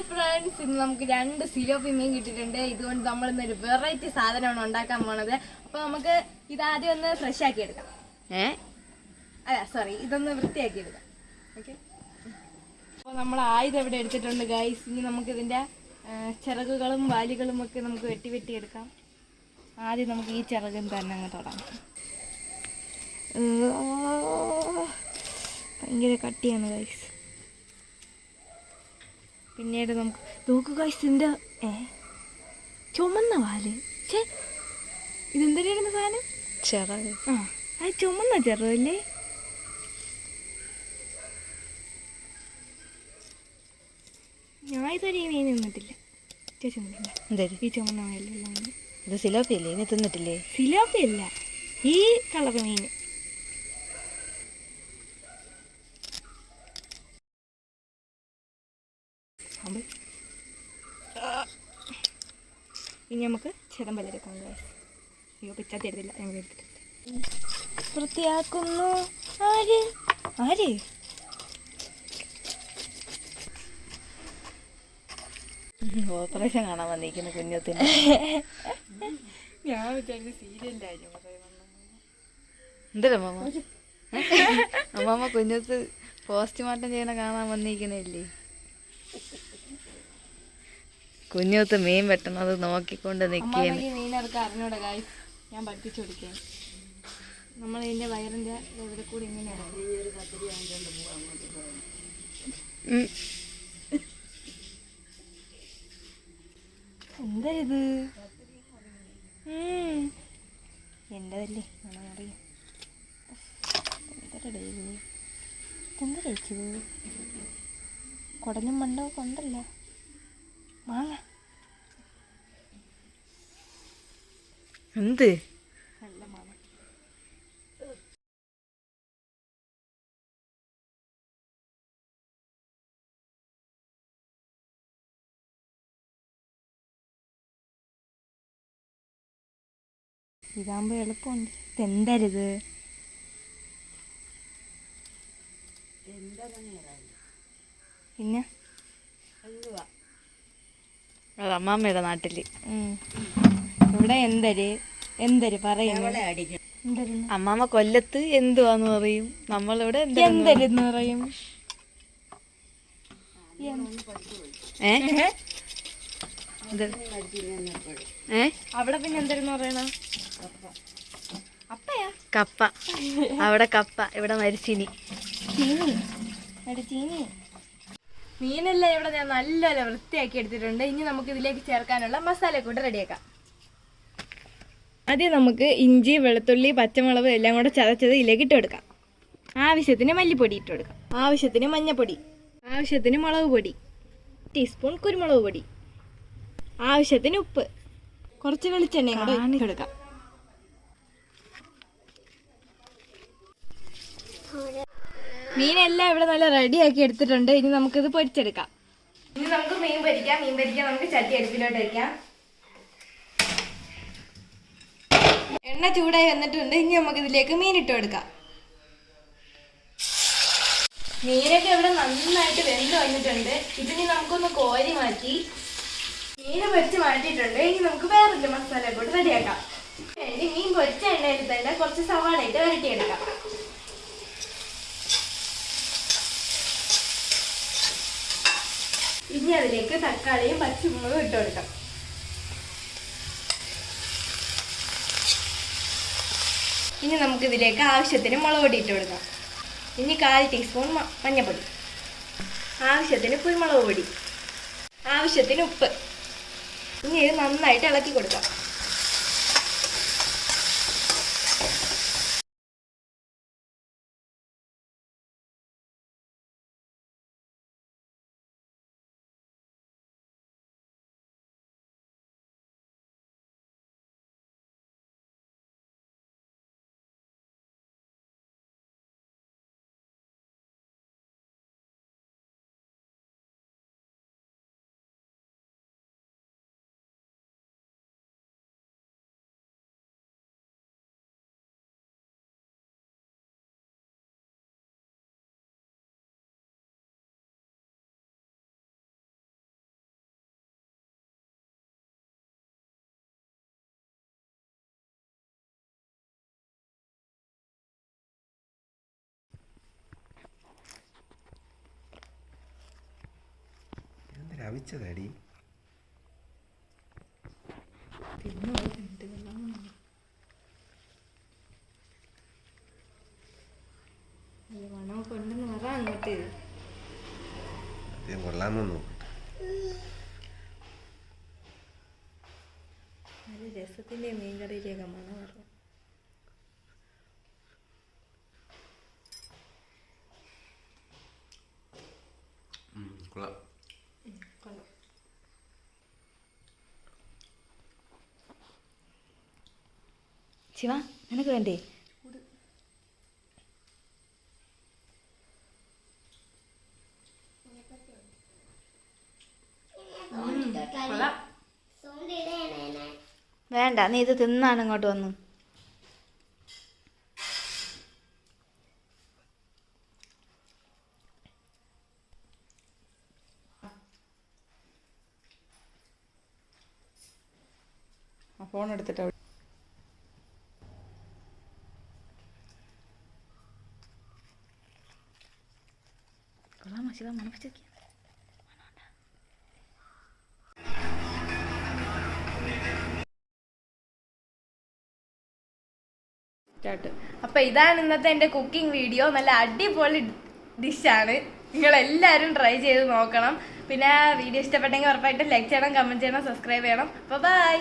Hi friends ഇന്ന് നമുക്ക് രണ്ട് സിലോപ്പി മീൻ കിട്ടിയിട്ടുണ്ട്. ഇതുകൊണ്ട് നമ്മൾ ഇന്നൊരു വെറൈറ്റി സാധനമാണ് ഉണ്ടാക്കാൻ പോണത്. അപ്പൊ നമുക്ക് ഇത് ഇതാദ്യം ഒന്ന് ഫ്രഷ് ആക്കി എടുക്കാം. ഏ? അല്ല സോറി ഇതൊന്ന് വൃത്തിയാക്കി എടുക്കാം. ഓക്കെ അപ്പോൾ നമ്മൾ ആയുധം ഇവിടെ എടുത്തിട്ടുണ്ട് ഗൈസ് ഇനി നമുക്ക് ഇതിന്റെ ചിറകുകളും വാലികളും ഒക്കെ നമുക്ക് വെട്ടി വെട്ടി എടുക്കാം. ആദ്യം നമുക്ക് ഈ ചിറകും തന്നെ അങ്ങ് തുടങ്ങാം ഭയങ്കര കട്ടിയാണ് ഗൈസ് പിന്നീട് നമുക്ക് നോക്കുക ഇതിന്റെ ഏ ചുമന്ന വാൽ. ഛേ ഇതെന്തിനായിരുന്നു സാധനം? ചിറക്. ആ അത് ചുമന്ന ചെറുതല്ലേ? ഞാൻ ഇതുവരെ ഈ മീൻ നിന്നിട്ടില്ല ചേച്ചി നിന്നിട്ടില്ല എന്തേര്? ഈ ചുമന്ന മീൻ ഇത് സിലോപ്പിയല്ലേ? ഇനി തിന്നിട്ടില്ലേ? സിലോപ്പിയല്ല. ഈ കളർ മീൻ. ഇനി നമുക്ക് ചിതമ്പലെടുക്കാം guys. അയ്യോ പിച്ചാത്തി എടുത്തില്ല ഞങ്ങൾ എടുത്തിട്ടുണ്ട്. വൃത്തിയാക്കുന്നു. ആര്? ആര്? ഓപ്പറേഷൻ കാണാൻ വന്നിരിക്കുന്നു കുഞ്ഞത്തിന്. ഞാൻ വിചാരിച്ചു സീരിയലായിരുന്നു എന്തല്ല അമ്മമ്മ അമ്മമ്മ കുഞ്ഞത്ത് പോസ്റ്റ്മോർട്ടം ചെയ്യുന്ന കാണാൻ വന്നിരിക്കണില്ലേ കുഞ്ഞത്ത് മീൻ വെട്ടണത് നോക്കിക്കൊണ്ട് നിൽക്കുകയാണ് അമ്മാമ്മക്ക് മീനെടുക്കാൻ അറിഞ്ഞൂടെ ഗായ് ഞാൻ പഠിപ്പിച്ചു നമ്മൾ വയറിന്റെ ഇവിടെ കൂടി ഇങ്ങനെ. എന്താ ഇത്? വേണം അറിയാം. എന്താ ഡെയിലി. എന്താ കഴിച്ചത്? കുടലും മണ്ടോ കൊണ്ടല്ല മാങ്ങ എന്ത്? ഇതാകുമ്പോ എളുപ്പമുണ്ട്. ഇതെന്തരുത്? പിന്നെ? അത് അമ്മാമ്മയുടെ നാട്ടിൽ. ഉം. ഇവിടെ എന്തര്? എന്തര് പറയുന്നു? അമ്മാമ്മ കൊല്ലത്ത് എന്തുവാന്ന് പറയും? നമ്മളിവിടെ എന്താ എന്തരെന്ന് പറയും? ഏ? ഏ? അവിടെ പിന്നെ എന്തരെന്ന് പറയണ? അപ്പയാ കപ്പ. അവിടെ കപ്പ. ഇവിടെ മരിച്ചിനി. ചീനി? എടി ചീനി? മീനെല്ലാം ഇവിടെ ഞാൻ നല്ലപോലെ വൃത്തിയാക്കി എടുത്തിട്ടുണ്ട്. ഇനി നമുക്ക് ഇതിലേക്ക് ചേർക്കാനുള്ള മസാല കൂടെ റെഡിയാക്കാം. ആദ്യം നമുക്ക് ഇഞ്ചി വെളുത്തുള്ളി പച്ചമുളക് എല്ലാം കൂടെ ചതച്ചത് ഇതിലേക്ക് ഇട്ട് കൊടുക്കാം. ആവശ്യത്തിന് മല്ലിപ്പൊടി ഇട്ട് കൊടുക്കാം. ആവശ്യത്തിന് മഞ്ഞൾപ്പൊടി ആവശ്യത്തിന് മുളക് പൊടി. ടീസ്പൂൺ കുരുമുളക് പൊടി. ആവശ്യത്തിന് ഉപ്പ്. കുറച്ച് വെളിച്ചെണ്ണ കൂടെ കൊടുക്കാം. മീനെല്ലാം ഇവിടെ നല്ല റെഡിയാക്കി എടുത്തിട്ടുണ്ട്. ഇനി നമുക്ക് ഇത് പൊരിച്ചെടുക്കാം. ഇനി നമുക്ക് മീൻ പൊരിക്കാം. മീൻ പൊരിക്കാൻ നമുക്ക് ചട്ടി അടുപ്പിലോട്ട് വെക്കാം. എണ്ണ ചൂടായി വന്നിട്ടുണ്ട്. ഇനി നമുക്ക് ഇതിലേക്ക് മീൻ ഇട്ട് കൊടുക്കാം. മീനൊക്കെ ഇവിടെ നന്നായിട്ട് വെന്ത് വന്നിട്ടുണ്ട്. ഇതിനി നമുക്കൊന്ന് കോരി മാറ്റി. മീൻ പൊരിച്ച് മാറ്റിയിട്ടുണ്ട്. ഇനി നമുക്ക് വേറൊരു മസാല കൂട്ട് റെഡിയാക്കാം. ഇനി മീൻ പൊരിച്ച എണ്ണയിൽ തന്നെ കുറച്ച് സവാള വരട്ടിയെടുക്കാം. ഇനി അതിലേക്ക് തക്കാളിയും പച്ചമുളകും ഇട്ട് കൊടുക്കാം. ഇനി നമുക്ക് ഇതിലേക്ക് ആവശ്യത്തിന് മുളക് പൊടി ഇട്ട് കൊടുക്കാം. ഇനി കാൽ ടീസ്പൂൺ മഞ്ഞൾപ്പൊടി ആവശ്യത്തിന് കുരുമുളക് പൊടി. ആവശ്യത്തിന് ഉപ്പ്. ഇനി ഇത് നന്നായിട്ട് ഇളക്കി കൊടുക്കാം. ആരവിച്ചതടി മണമൊക്കെ ഉണ്ടെന്ന് പറ അങ്ങോട്ട്. ആദ്യം കൊള്ളാമോ നോക്കട്ടെ. നല്ല രസത്തിന്റെ മീൻകറിയിലേക്ക് മണം ശിവ നിനക്ക് വേണ്ടേ? വേണ്ട നീ ഇത് തിന്നാണ് ഇങ്ങോട്ട് വന്ന്. ഫോൺ എടുത്തിട്ട് കൊള്ളാമോ ശിവ മണപ്പിച്ചൊക്കെ. സ്റ്റാർട്ട്. അപ്പൊ ഇതാണ് ഇന്നത്തെ എന്റെ കുക്കിംഗ് വീഡിയോ. നല്ല അടിപൊളി ഡിഷാണ്. നിങ്ങൾ എല്ലാവരും ട്രൈ ചെയ്ത് നോക്കണം. പിന്നെ വീഡിയോ ഇഷ്ടപ്പെട്ടെങ്കിൽ ഉറപ്പായിട്ട് ലൈക്ക് ചെയ്യണം കമന്റ് ചെയ്യണം സബ്സ്ക്രൈബ് ചെയ്യണം. അപ്പൊ ബൈ